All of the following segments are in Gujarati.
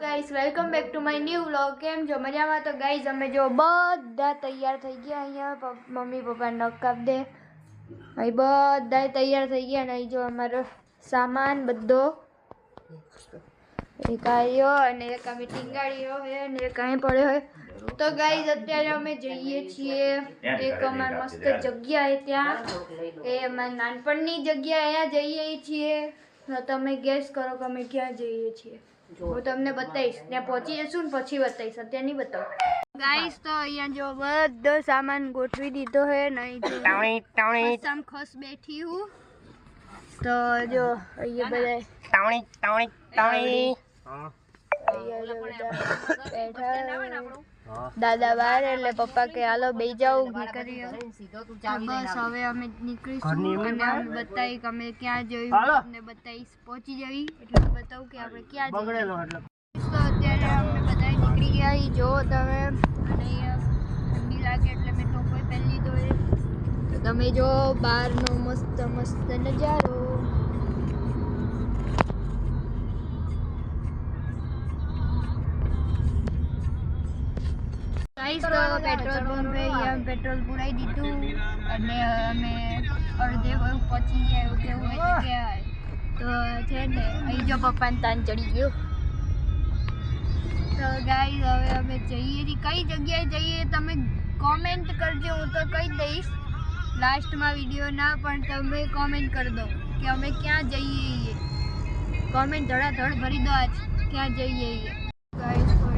guys welcome back to my new vlog કેમ છો મજામાં તો ગાઈસ અમે જો બધા તૈયાર થઈ ગયા અહીંયા પપ- મમ્મી પપ્પા નખ કાપ દે અહીં બધા તૈયાર થઈ ગયા અને અહીં જો અમારો સામાન બધો એક આવ્યો અને એક અમે ટીંગાડ્યો છે અને એક અહીં પડ્યો હોય તો ગાઈસ અત્યારે અમે જઈએ છીએ એક અમાર મસ્ત જગ્યા છે ત્યાં એ અમારી નાનપણની જગ્યા અહીંયા જઈએ છીએ તો તમે ગેસ કરો કે અમે ક્યાં જઈએ છીએ હું તમને બતાવીશ ત્યાં પહોંચી જશું ને પછી બતાવીશ અત્યારે નહીં બતાવું. ગાઈસ તો અહીંયા જો બધો સામાન ગોઠવી દીધો હે નહીં ખસ બેઠી હું. તો જો અહીંયા બધા અહીંયા જો બધા બેઠા. દાદા બહાર એટલે પપ્પા કે હાલો બે જાઓ નીકળીએ બસ હવે અમે નીકળીશું અને અમે બતાવી કે અમે ક્યાં જોયું અમને બતાવીશ પહોંચી જવી એટલે બતાવું કે આપણે ક્યાં જઈએ. તો અત્યારે અમે બધા નીકળી ગયા ઈ જો તમે. અને ઠંડી લાગે એટલે મેં ટોપો પહેરી લીધો છે તો તમે જો બહારનો મસ્ત મસ્ત નજારો. તો પેટ્રોલ પંપે અહીંયા પેટ્રોલ પુરાઈ દીધું અને અમે અડધે પર પહોંચી ગયા એવું કેવું હોય તો કહેવાય તો છે ને અહીં જો પપ્પાને તાન ચડી ગયો તો ગાઈસ હવે અમે જઈએ છીએ કઈ જગ્યાએ જઈએ તમે કોમેન્ટ કરજો હું તો કહી દઈશ લાસ્ટમાં વિડીયો ના પણ તમે કોમેન્ટ કરી દો કે અમે ક્યાં જઈએ કોમેન્ટ ધડાધડ ભરી દો આજ ક્યાં જઈએ ગાઈસ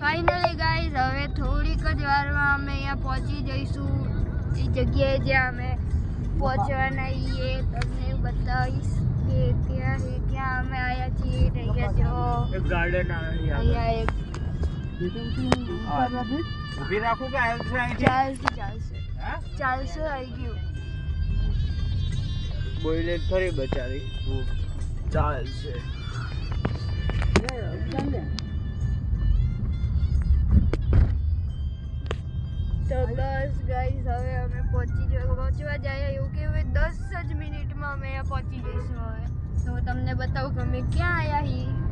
ફાઇનલી ગાઈઝ હવે થોડીક જ વારમાં અમે અહીંયા પહોંચી જઈશું એ જગ્યાએ જ્યાં અમે પહોંચવાના છીએ તમને બતાવીશ કે ક્યાં છે ક્યાં અમે આવ્યા છીએ તો અહીંયા જો એક ગાર્ડન આવે અહીંયા એક ઊભી રાખું કે આવ્યું છે અહીંથી? ચાલશે ચાલશે હા? ચાલશે આવી ગયું બોઈલે ખરી બચારી ચાલશે તો બસ ગાઈઝ હવે અમે પહોંચી જ પહોંચવા જાય એવું કે હવે દસ જ મિનિટમાં અમે અહીંયા પહોંચી જઈશું હવે તો હું તમને બતાવું કે અમે ક્યાં આવ્યા છીએ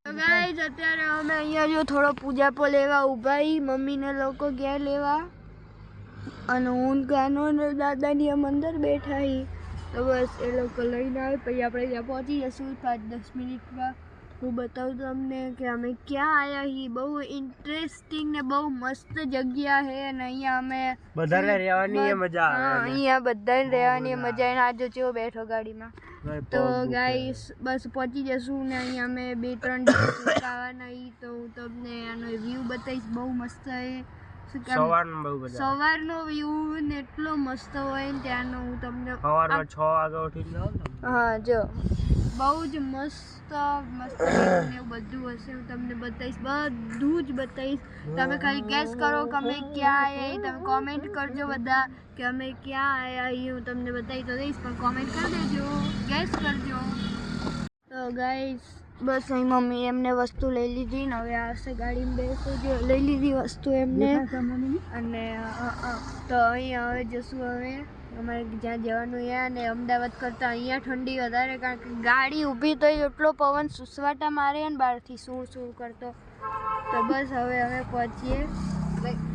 તો ગાઈઝ અત્યારે અમે અહીંયા જો થોડો પૂજા પર લેવા ઊભા હી મમ્મીને લોકો ગયા લેવા અને હું ગાનો ને દાદાની આમ અંદર બેઠા હી તો બસ એ લોકો લઈને આવે પછી આપણે ત્યાં પહોંચી જશું પાંચ દસ મિનિટમાં હું બતાવું તમને કે અમે ક્યાં આવ્યા છીએ બહુ ઇન્ટરેસ્ટિંગ ને બહુ મસ્ત જગ્યા છે અને અહીંયા અમે બધાને રહેવાની એ મજા આવે અહીંયા બધાને રહેવાની મજા આવે. આજે જેવો બેઠો ગાડીમાં. તો ગાઈસ બસ પહોંચી જશું ને અહીંયા અમે બે ત્રણ દિવસ ઈ તો હું તમને આનો વ્યૂ બતાવીશ. બહુ મસ્ત છે સવારનું વ્યૂ ને એટલો મસ્ત હોય ને ત્યાંનો હું તમને સવારમાં છ વાગે ઉઠી હા જો. બહુ જ મસ્ત મસ્ત view ને એવું બધું હશે હું તમને બતાવીશ બધું જ બતાવીશ તમે ખાલી ગેસ કરો કે અમે ક્યાં આવ્યા છીએ. તમે કોમેન્ટ કરજો બધા કે અમે ક્યાં આવ્યા છીએ હું તમને બતાવી તો દઈશ પણ કોમેન્ટ કરી દેજો ગેસ કરજો તો ગાઈસ બસ અહીં મમ્મી એમને વસ્તુ લઈ લીધી ને હવે આવશે ગાડીમાં બેસો જો લઈ લીધી વસ્તુ એમને અને અ, અ, તો અહીંયા હવે જશું હવે અમારે જ્યાં જવાનું અહીંયા ને અમદાવાદ કરતાં અહીંયા ઠંડી વધારે કારણ કે ગાડી ઊભી તો એટલો પવન સુસવાટા મારે ને બહારથી શું શું કરતો. તો બસ હવે અમે પહોંચીએ.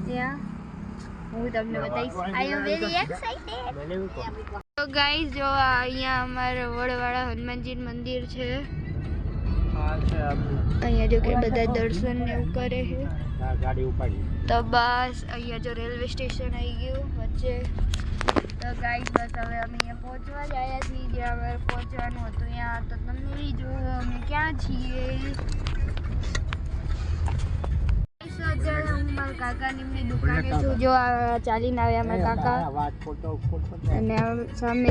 ત્યાં. હું તમને બતાવીશ. I am very excited. તો ગાઈસ જો અહીંયા અમારે વડવાળા હનુમાનજી મંદિર છે. અહીંયા જો કે બધા દર્શન ને એવું કરે છે. તો બસ અહીંયા જો રેલવે સ્ટેશન આવી ગયું વચ્ચે. તો ગાઈડ બસ હવે અમે અહીંયા પહોંચવા જ આવ્યા છીએ. જ્યાં અમારે પહોંચવાનું હતું ત્યાં તો તમને બી જો અમે ક્યાં છીએ? મારા કાકાની એમની દુકાને છું જો ચાલીને આવ્યા મારા કાકા. અને સામે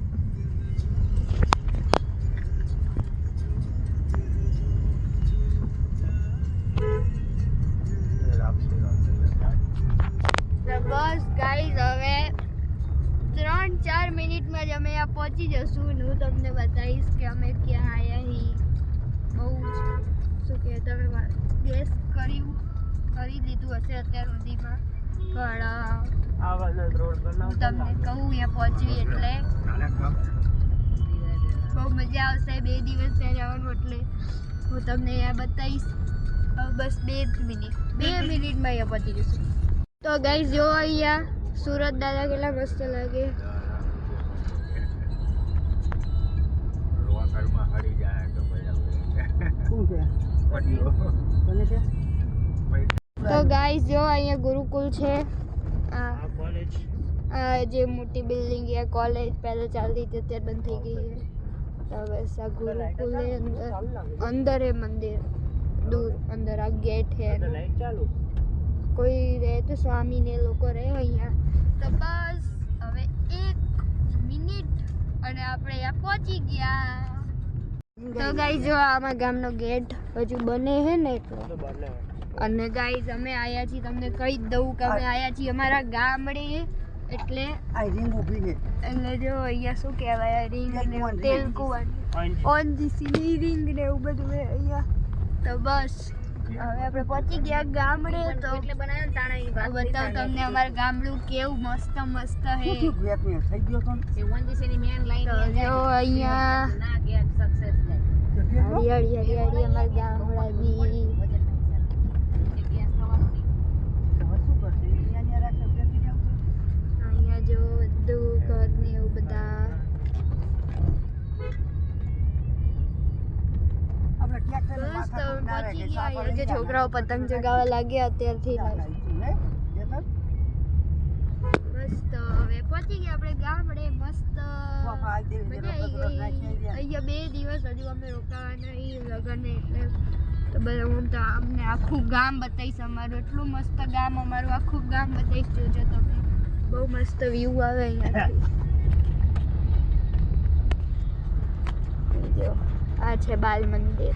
બસ ગાઈસ હવે ત્રણ ચાર મિનિટમાં જ અમે આ પહોંચી જશું ને હું તમને બતાવીશ કે અમે ક્યાં આવ્યા હી બહુ જ શું કે તમે ગેસ કર્યું કરી લીધું હશે અત્યાર સુધીમાં પણ અ, હું તમને કહું અહીંયા પહોંચી એટલે બહુ મજા આવશે બે દિવસ ત્યાં જવાનું એટલે હું તમને અહીંયા બતાવીશ હવે બસ બે જ મિનિટ બે મિનિટમાં અહીંયા પહોંચી જશું તો ગાઈસ જો અહીંયા સુરત દાદા કેટલા મસ્ત લાગે શું છે તને છે તો ગાઈસ જો અહીંયા ગુરુકુલ છે આ આ જે મોટી બિલ્ડિંગ છે કોલેજ પહેલા ચાલતી હતી અત્યારે બંધ થઈ ગઈ છે તો બસ આ ગુરુકુલ છે અંદર અંદર એ મંદિર દૂર અંદર આ ગેટ છે એનો. કોઈ રહે તો સ્વામી ને લોકો રહે અહીંયા. તો બસ હવે એક મિનિટ અને આપણે અહીંયા પહોંચી ગયા. તો ગાઈસ જો આમાં ગામનો ગેટ હજુ બને છે ને એટલે. અને ગાઈઝ અમે આયા છીએ તમને કહી જ દઉં કે અમે આયા છીએ અમારા ગામડે. એટલે રીંગ ઊભી છે. એટલે જો અહીંયા શું કહેવાય રિંગ ને તેલકુવાન, ધી સીની રિંગ ને એવું બધું અહીંયા. તો બસ. હવે આપણે પહોંચી ગયા ગામડે તો બતાવું તમને અમારું ગામડું કેવું મસ્ત મસ્ત હે. ગેપ ને થઈ ગયો તો ને? તો જો અહીંયા તો ગેપ જાય હરિયાળી હરિયાળી અમારું ગામડાની તો જાય. છોકરાઓ પતંગ ચગાવવા લાગ્યા અત્યારથી ક્યાં જ. લાવીશું, હે? ચેતન? બસ તો હવે પહોંચી ગયા આપણે ગામડે મસ્ત મજા આવી ગઈ અહીંયા બે દિવસ હજુ અમે રોકાવાના લગન એટલે તો બધા હું તો અમને આખું ગામ બતાવીશ અમારું એટલું મસ્ત ગામ અમારું આખું ગામ બતાવીશ જોજો તમે બહુ મસ્ત વ્યૂ આવે અહીંયા આ છે બાલ મંદિર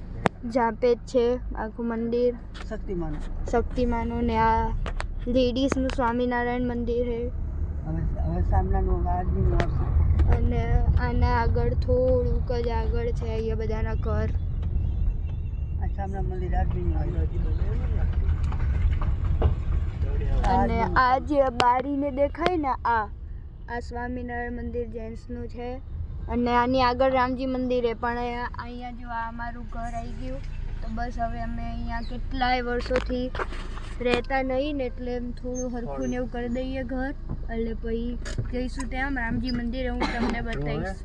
જાપે જ છે આખું મંદિર. શક્તિમાન. શક્તિમાનો ને આ લેડીઝનું સ્વામિનારાયણ મંદિર હે. હવે હવે સામનાનું આજનું આવશે અને આના આગળ થોડુંક જ આગળ છે અહીંયા બધાના ઘર. આ સામના મંદિર આજનું આવ્યું અને આ જે બારીને દેખાય ને આ આ સ્વામિનારાયણ મંદિર જેન્ટ્સનું છે. અને આની આગળ રામજી મંદિર પણ અહીંયા જો આ અમારું ઘર આવી ગયું, તો બસ હવે અમે અહીંયા કેટલાય વર્ષોથી રહેતા નહીં ને એટલે થોડું હરખું ને એવું કરી દઈએ ઘર, એટલે પછી જઈશું ત્યાં. રામજી મંદિરે હું તમને બતાવીશ.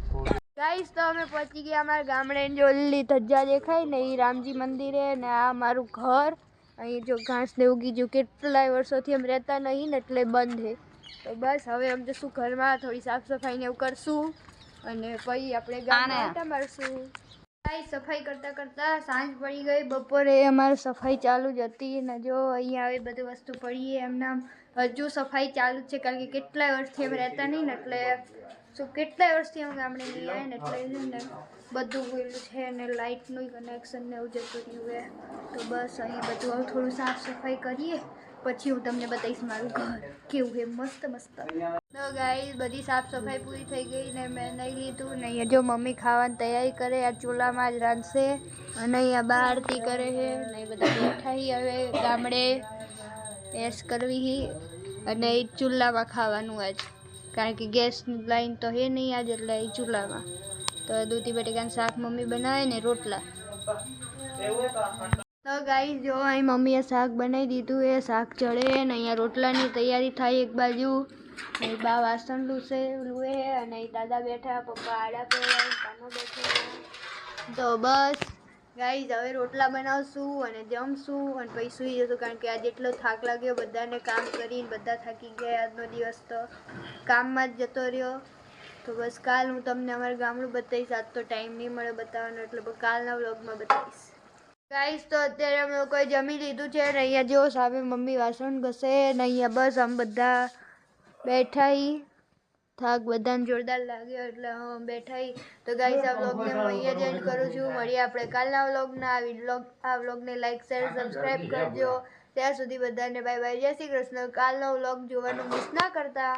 ગાઈસ, તો અમે પહોંચી ગયા અમારા ગામડે. જો લીલી ધજા દેખાય ને એ રામજી મંદિરે ને આ અમારું ઘર. અહીં જો ઘાસ ને ઉગી ગયું કેટલાય વર્ષોથી અમે રહેતા નહીં ને એટલે બંધ છે. તો બસ હવે અમે જશું ઘરમાં, થોડી સાફ સફાઈ ને એવું કરશું. અને પછી આપણે ગામમાં ગાઈસ સફાઈ કરતા કરતા સાંજ પડી ગઈ. બપોરે અમારે સફાઈ ચાલુ જ હતી ને જો અહીંયા આવી બધી વસ્તુ પડી એમના હજુ સફાઈ ચાલુ જ છે કારણ કે કેટલાય વર્ષથી અમે રહેતા નહીં ને એટલે શું કેટલાય વર્ષથી અમે ગામડે નહીં આવ્યા ને એટલે ને બધું ગયેલું છે ને લાઇટનું કનેક્શન ને એવું જતું રહ્યું તો બસ અહીં બધું થોડું સાફ સફાઈ કરીએ. પછી હું તમને બતાવીશ મારું ઘર કેવું છે મસ્ત મસ્ત તો ગાઈસ બધી સાફ સફાઈ પૂરી થઈ ગઈ ને મેં નહીં લીધું ને અહીંયા જો મમ્મી ખાવાની તૈયારી કરે આ ચૂલામાં જ રાંધશે અને અહીંયા બહાર આરતી કરે છે ને એ બધા બેઠા હી હવે ગામડે એસ કરવી હી અને એ ચૂલામાં ખાવાનું આજ કારણ કે ગેસની લાઈન તો હે નહીં આજ એટલે એ ચૂલામાં તો દૂધી બટેકાનું શાક મમ્મી બનાવે ને રોટલા તો ગાઈ જો અહીં મમ્મીએ શાક બનાવી દીધું એ શાક ચડે ને અહીંયા રોટલાની તૈયારી થાય એક બાજુ. અહીં બા વાસણ લૂસે, લુએ અને અહીં દાદા બેઠા, પપ્પા આડા પહેલા બેઠો. તો બસ ગાઈઝ હવે રોટલા બનાવશું અને જમશું અને પછી સૂઈ જશું, કારણ કે આજે એટલો થાક લાગ્યો, બધાને કામ કરીને બધા થાકી ગયા આજનો દિવસ તો. કામમાં જ જતો રહ્યો. તો બસ કાલ હું તમને અમારું ગામડું બતાવીશ, આજ તો ટાઈમ નહીં મળે બતાવવાનો, એટલે કાલના વ્લોગમાં બતાવીશ. ગાઈસ તો અત્યારે અમે કોઈ જમી લીધું છે ને અહીંયા જો સામે મમ્મી વાસણ ઘસે ને અહીંયા બસ આમ બધા બેઠા થાક બધાને જોરદાર લાગ્યો એટલે હું બેઠા તો ગાઈસ આ વ્લોગને હું અહીંયા જ એન્ડ કરું છું. મળીએ આપણે કાલના વ્લોગના આ વ્લોગ આ વ્લોગને લાઈક શેર સબસ્ક્રાઈબ કરજો. ત્યાં સુધી બધાને બાય બાય જય શ્રી કૃષ્ણ. કાલનો વ્લોગ જોવાનું મિસ ના કરતા.